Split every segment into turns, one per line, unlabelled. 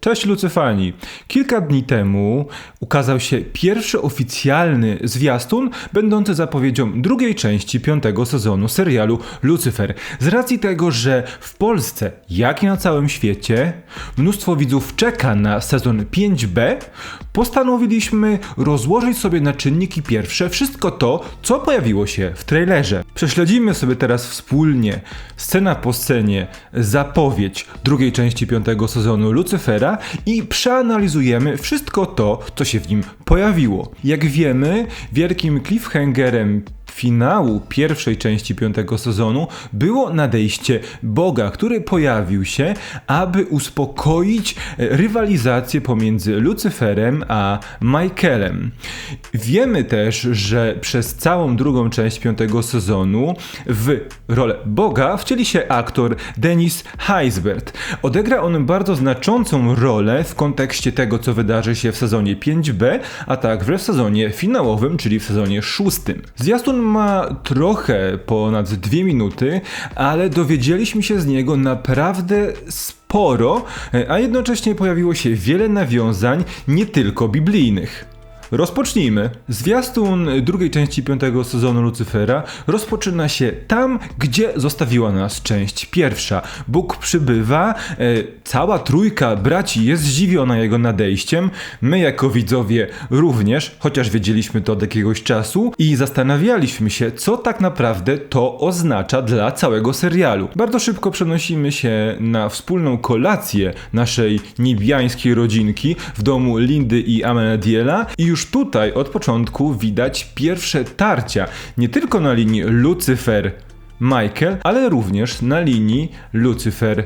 Cześć Lucyfani! Kilka dni temu ukazał się pierwszy oficjalny zwiastun, będący zapowiedzią drugiej części piątego sezonu serialu Lucyfer. Z racji tego, że w Polsce, jak i na całym świecie, mnóstwo widzów czeka na sezon 5B, postanowiliśmy rozłożyć sobie na czynniki pierwsze wszystko to, co pojawiło się w trailerze. Prześledzimy sobie teraz wspólnie, scena po scenie, zapowiedź drugiej części piątego sezonu Lucyfera i przeanalizujemy wszystko to, co się w nim pojawiło. Jak wiemy, wielkim cliffhangerem finału pierwszej części piątego sezonu było nadejście Boga, który pojawił się, aby uspokoić rywalizację pomiędzy Lucyferem a Michaelem. Wiemy też, że przez całą drugą część piątego sezonu w rolę Boga wcieli się aktor Denis Heisbert. Odegra on bardzo znaczącą rolę w kontekście tego, co wydarzy się w sezonie 5b, a także w sezonie finałowym, czyli w sezonie szóstym. Zwiastun ma trochę ponad dwie minuty, ale dowiedzieliśmy się z niego naprawdę sporo, a jednocześnie pojawiło się wiele nawiązań, nie tylko biblijnych. Rozpocznijmy. Zwiastun drugiej części piątego sezonu Lucyfera rozpoczyna się tam, gdzie zostawiła nas część pierwsza. Bóg przybywa, e, cała trójka braci jest zdziwiona jego nadejściem, my jako widzowie również, chociaż wiedzieliśmy to od jakiegoś czasu i zastanawialiśmy się, co tak naprawdę to oznacza dla całego serialu. Bardzo szybko przenosimy się na wspólną kolację naszej niebiańskiej rodzinki w domu Lindy i Amenadiela i już już tutaj od początku widać pierwsze tarcia, nie tylko na linii Lucyfer Michael, ale również na linii Lucyfer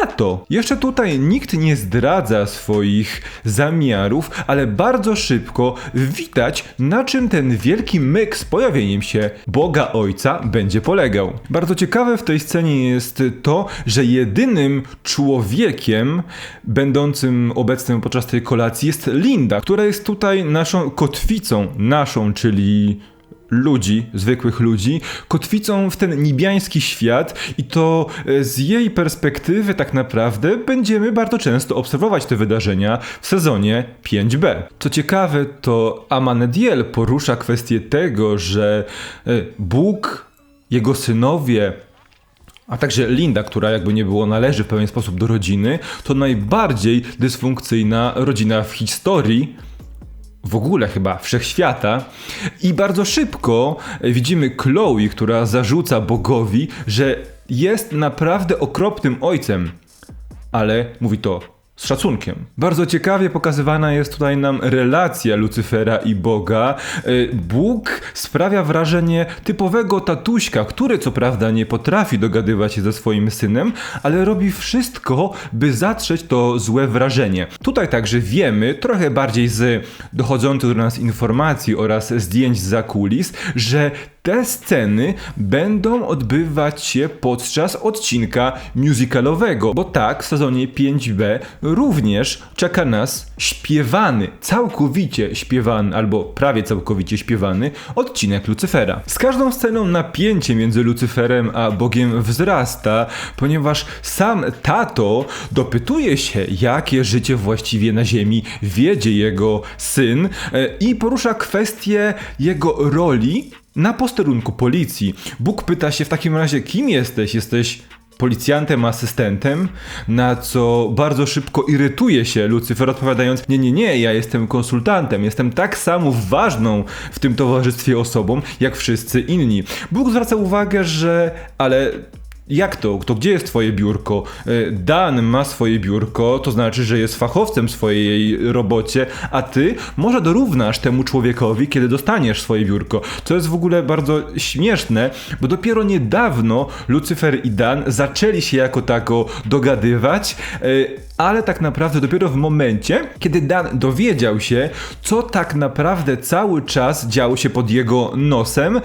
Tato, jeszcze tutaj nikt nie zdradza swoich zamiarów, ale bardzo szybko widać, na czym ten wielki myk z pojawieniem się Boga Ojca będzie polegał. Bardzo ciekawe w tej scenie jest to, że jedynym człowiekiem będącym obecnym podczas tej kolacji jest Linda, która jest tutaj naszą kotwicą, naszą, czyli ludzi, zwykłych ludzi, kotwicą w ten nibiański świat i to e, z jej perspektywy tak naprawdę będziemy bardzo często obserwować te wydarzenia w sezonie 5b. Co ciekawe, to Amanediel porusza kwestię tego, że e, Bóg, jego synowie, a także Linda, która jakby nie było należy w pewien sposób do rodziny, to najbardziej dysfunkcyjna rodzina w historii w ogóle chyba wszechświata. I bardzo szybko widzimy Chloe, która zarzuca Bogowi, że jest naprawdę okropnym ojcem. Ale mówi to z szacunkiem. Bardzo ciekawie pokazywana jest tutaj nam relacja Lucyfera i Boga. E, Bóg sprawia wrażenie typowego tatuśka, który co prawda nie potrafi dogadywać się ze swoim synem, ale robi wszystko, by zatrzeć to złe wrażenie. Tutaj także wiemy, trochę bardziej z dochodzących do nas informacji oraz zdjęć za kulis, że te sceny będą odbywać się podczas odcinka musicalowego, bo tak w sezonie 5b również czeka nas śpiewany, całkowicie śpiewany albo prawie całkowicie śpiewany odcinek Lucyfera. Z każdą sceną napięcie między Lucyferem a Bogiem wzrasta, ponieważ sam tato dopytuje się, jakie życie właściwie na ziemi wiedzie jego syn e, i porusza kwestię jego roli na posterunku policji. Bóg pyta się w takim razie, kim jesteś? Jesteś policjantem, asystentem, na co bardzo szybko irytuje się Lucyfer, odpowiadając: Nie, nie, nie, ja jestem konsultantem, jestem tak samo ważną w tym towarzystwie osobą, jak wszyscy inni. Bóg zwraca uwagę, że ale jak to? To gdzie jest twoje biurko? E, Dan ma swoje biurko, to znaczy, że jest fachowcem w swojej robocie, a ty może dorównasz temu człowiekowi, kiedy dostaniesz swoje biurko. To jest w ogóle bardzo śmieszne, bo dopiero niedawno Lucyfer i Dan zaczęli się jako tako dogadywać, e, ale tak naprawdę dopiero w momencie, kiedy Dan dowiedział się, co tak naprawdę cały czas działo się pod jego nosem, e,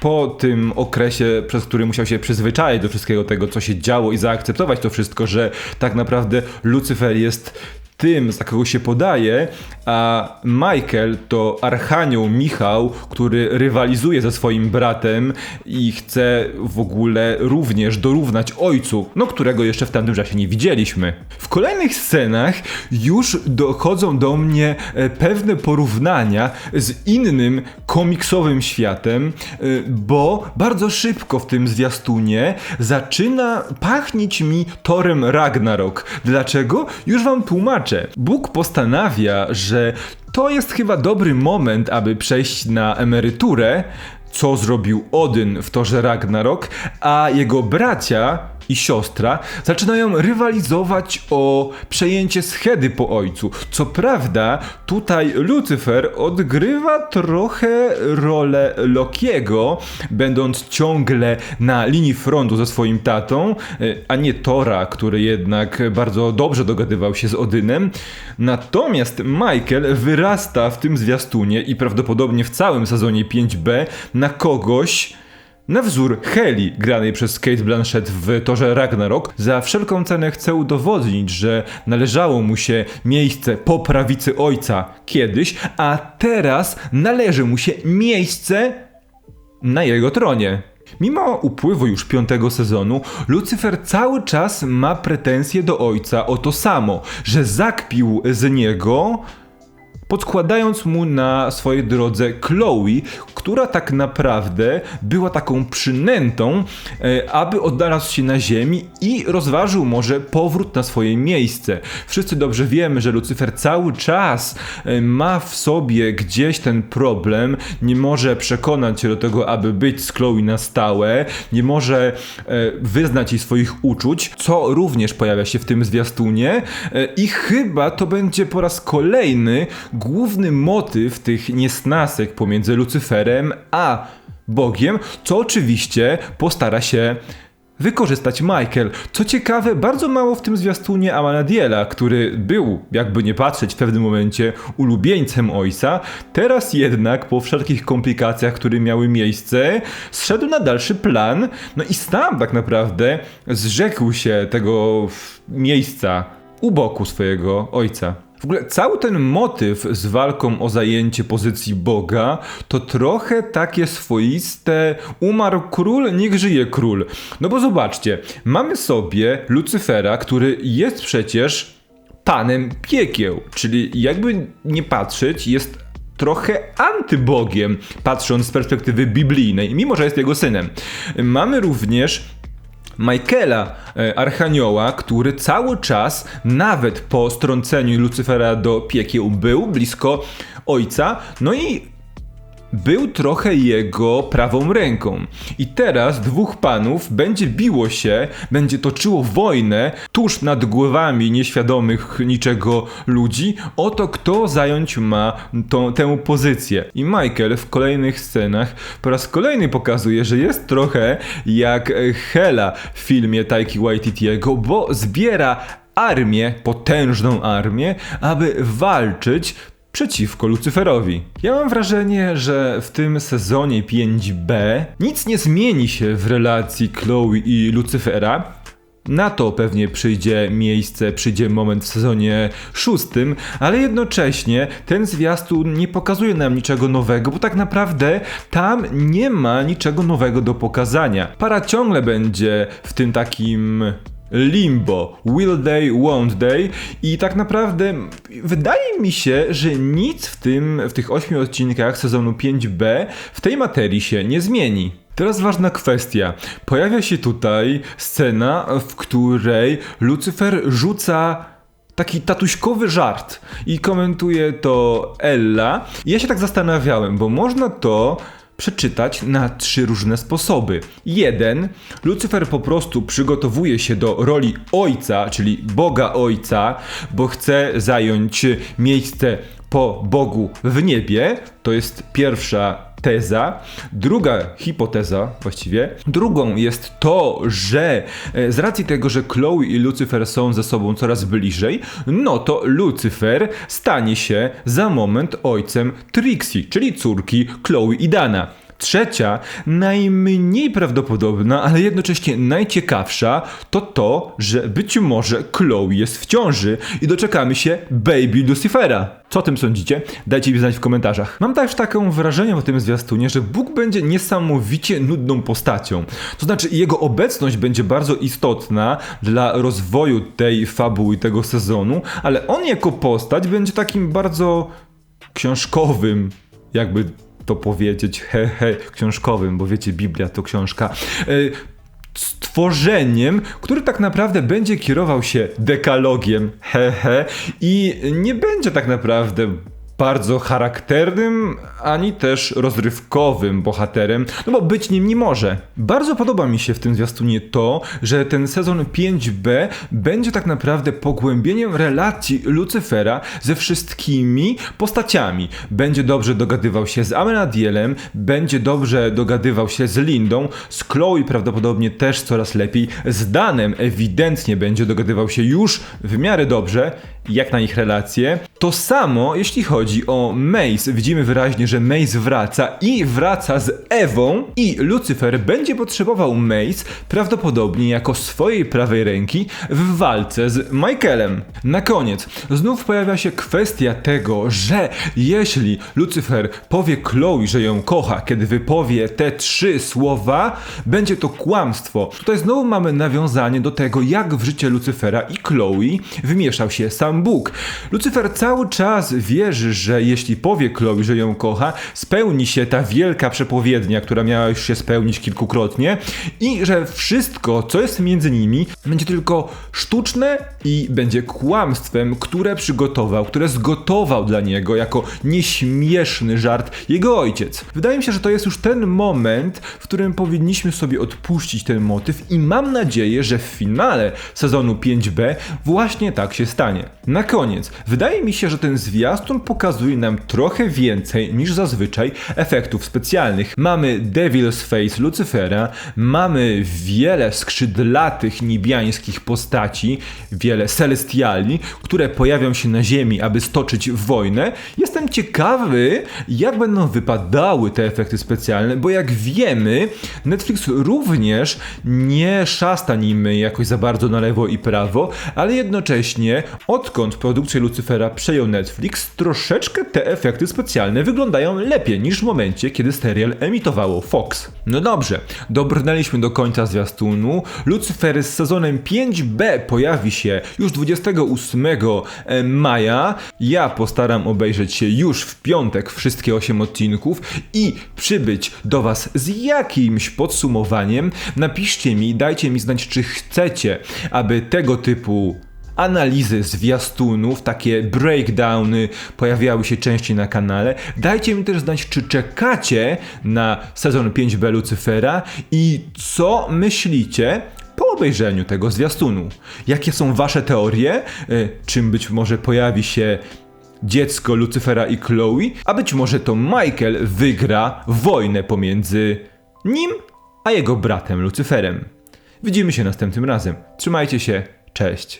po tym okresie, przez który musiał się przyzwyczaić do wszystkiego tego, co się działo i zaakceptować to wszystko, że tak naprawdę Lucyfer jest tym, za kogo się podaje, a Michael to archanioł Michał, który rywalizuje ze swoim bratem i chce w ogóle również dorównać ojcu, no którego jeszcze w tamtym czasie nie widzieliśmy. W kolejnych scenach już dochodzą do mnie e, pewne porównania z innym komiksowym światem, e, bo bardzo szybko w tym zwiastunie zaczyna pachnieć mi Torem Ragnarok. Dlaczego? Już wam tłumaczę. Bóg postanawia, że to jest chyba dobry moment, aby przejść na emeryturę, co zrobił Odyn w torze Ragnarok, a jego bracia i siostra zaczynają rywalizować o przejęcie schedy po ojcu. Co prawda, tutaj Lucyfer odgrywa trochę rolę Lokiego, będąc ciągle na linii frontu ze swoim tatą, e, a nie Tora, który jednak bardzo dobrze dogadywał się z Odynem. Natomiast Michael wyrasta w tym zwiastunie i prawdopodobnie w całym sezonie 5B na kogoś, na wzór Heli, granej przez Kate Blanchett w torze Ragnarok, za wszelką cenę chce udowodnić, że należało mu się miejsce po prawicy ojca kiedyś, a teraz należy mu się miejsce na jego tronie. Mimo upływu już piątego sezonu, Lucyfer cały czas ma pretensje do ojca o to samo, że zakpił z niego podkładając mu na swojej drodze Chloe, która tak naprawdę była taką przynętą, e, aby odnalazł się na ziemi i rozważył może powrót na swoje miejsce. Wszyscy dobrze wiemy, że Lucyfer cały czas e, ma w sobie gdzieś ten problem, nie może przekonać się do tego, aby być z Chloe na stałe, nie może e, wyznać jej swoich uczuć, co również pojawia się w tym zwiastunie. I chyba to będzie po raz kolejny główny motyw tych niesnasek pomiędzy Lucyferem a Bogiem, co oczywiście postara się wykorzystać Michael. Co ciekawe, bardzo mało w tym zwiastunie Amanadiela, który był, jakby nie patrzeć w pewnym momencie, ulubieńcem ojca, teraz jednak po wszelkich komplikacjach, które miały miejsce, zszedł na dalszy plan, no i sam tak naprawdę zrzekł się tego miejsca u boku swojego ojca. W ogóle cały ten motyw z walką o zajęcie pozycji Boga to trochę takie swoiste umarł król, niech żyje król. No bo zobaczcie, mamy sobie Lucyfera, który jest przecież panem piekieł, czyli jakby nie patrzeć, jest trochę antybogiem, patrząc z perspektywy biblijnej, mimo że jest jego synem. Mamy również Michaela, e, Archanioła, który cały czas, nawet po strąceniu Lucyfera do piekieł, był blisko ojca. No i był trochę jego prawą ręką. I teraz dwóch panów będzie biło się, będzie toczyło wojnę tuż nad głowami nieświadomych niczego ludzi o to, kto zająć ma tą, tę pozycję. I Michael w kolejnych scenach po raz kolejny pokazuje, że jest trochę jak Hela w filmie Taiki Waititiego, bo zbiera armię, potężną armię, aby walczyć przeciwko Lucyferowi. Ja mam wrażenie, że w tym sezonie 5B nic nie zmieni się w relacji Chloe i Lucyfera. Na to pewnie przyjdzie miejsce, przyjdzie moment w sezonie szóstym, ale jednocześnie ten zwiastun nie pokazuje nam niczego nowego, bo tak naprawdę tam nie ma niczego nowego do pokazania. Para ciągle będzie w tym takim limbo, will they, won't they i tak naprawdę wydaje mi się, że nic w tym, w tych ośmiu odcinkach sezonu 5b w tej materii się nie zmieni. Teraz ważna kwestia. Pojawia się tutaj scena, w której Lucyfer rzuca taki tatuśkowy żart i komentuje to Ella. I ja się tak zastanawiałem, bo można to przeczytać na trzy różne sposoby. Jeden, Lucyfer po prostu przygotowuje się do roli ojca, czyli Boga Ojca, bo chce zająć miejsce po Bogu w niebie. To jest pierwsza teza. Druga hipoteza właściwie. Drugą jest to, że e, z racji tego, że Chloe i Lucyfer są ze sobą coraz bliżej, no to Lucyfer stanie się za moment ojcem Trixie, czyli córki Chloe i Dana. Trzecia, najmniej prawdopodobna, ale jednocześnie najciekawsza, to to, że być może Chloe jest w ciąży i doczekamy się Baby Lucifera. Co o tym sądzicie? Dajcie mi znać w komentarzach. Mam też taką wrażenie po tym zwiastunie, że Bóg będzie niesamowicie nudną postacią. To znaczy, jego obecność będzie bardzo istotna dla rozwoju tej fabuły i tego sezonu, ale on jako postać będzie takim bardzo książkowym, jakby to powiedzieć, he, he, książkowym, bo wiecie, Biblia to książka. E, stworzeniem, który tak naprawdę będzie kierował się dekalogiem, he, he, i nie będzie tak naprawdę bardzo charakternym, ani też rozrywkowym bohaterem, no bo być nim nie może. Bardzo podoba mi się w tym zwiastunie to, że ten sezon 5b będzie tak naprawdę pogłębieniem relacji Lucyfera ze wszystkimi postaciami. Będzie dobrze dogadywał się z Amenadielem, będzie dobrze dogadywał się z Lindą, z Chloe prawdopodobnie też coraz lepiej, z Danem ewidentnie będzie dogadywał się już w miarę dobrze, jak na ich relacje. To samo jeśli chodzi o Mace. Widzimy wyraźnie, że Mace wraca i wraca z Ewą i Lucyfer będzie potrzebował Mace prawdopodobnie jako swojej prawej ręki w walce z Michaelem. Na koniec, znów pojawia się kwestia tego, że jeśli Lucyfer powie Chloe, że ją kocha, kiedy wypowie te trzy słowa, będzie to kłamstwo. Tutaj znowu mamy nawiązanie do tego, jak w życie Lucyfera i Chloe wymieszał się sam Bóg. Lucyfer cały czas wierzy, że jeśli powie Chloe, że ją kocha, spełni się ta wielka przepowiednia, która miała już się spełnić kilkukrotnie i że wszystko, co jest między nimi, będzie tylko sztuczne i będzie kłamstwem, które przygotował, które zgotował dla niego jako nieśmieszny żart jego ojciec. Wydaje mi się, że to jest już ten moment, w którym powinniśmy sobie odpuścić ten motyw i mam nadzieję, że w finale sezonu 5b właśnie tak się stanie. Na koniec, wydaje mi się, że ten zwiastun pokazuje nam trochę więcej niż zazwyczaj efektów specjalnych. Mamy Devil's Face Lucifera, mamy wiele skrzydlatych niebiańskich postaci, wiele celestiali, które pojawią się na Ziemi, aby stoczyć wojnę. Jestem ciekawy, jak będą wypadały te efekty specjalne, bo jak wiemy, Netflix również nie szasta nimi jakoś za bardzo na lewo i prawo, ale jednocześnie odkąd produkcję Lucyfera przejął Netflix, troszeczkę te efekty specjalne wyglądają lepiej niż w momencie, kiedy serial emitowało Fox. No dobrze, dobrnęliśmy do końca zwiastunu. Lucyfer z sezonem 5b pojawi się już 28 maja. Ja postaram obejrzeć się już w piątek wszystkie 8 odcinków i przybyć do Was z jakimś podsumowaniem. Napiszcie mi, dajcie mi znać, czy chcecie, aby tego typu analizy zwiastunów, takie breakdowny pojawiały się częściej na kanale. Dajcie mi też znać, czy czekacie na sezon 5B Lucyfera i co myślicie po obejrzeniu tego zwiastunu. Jakie są wasze teorie? Y, Czym być może pojawi się dziecko Lucyfera i Chloe? A być może to Michael wygra wojnę pomiędzy nim a jego bratem Lucyferem. Widzimy się następnym razem. Trzymajcie się, cześć.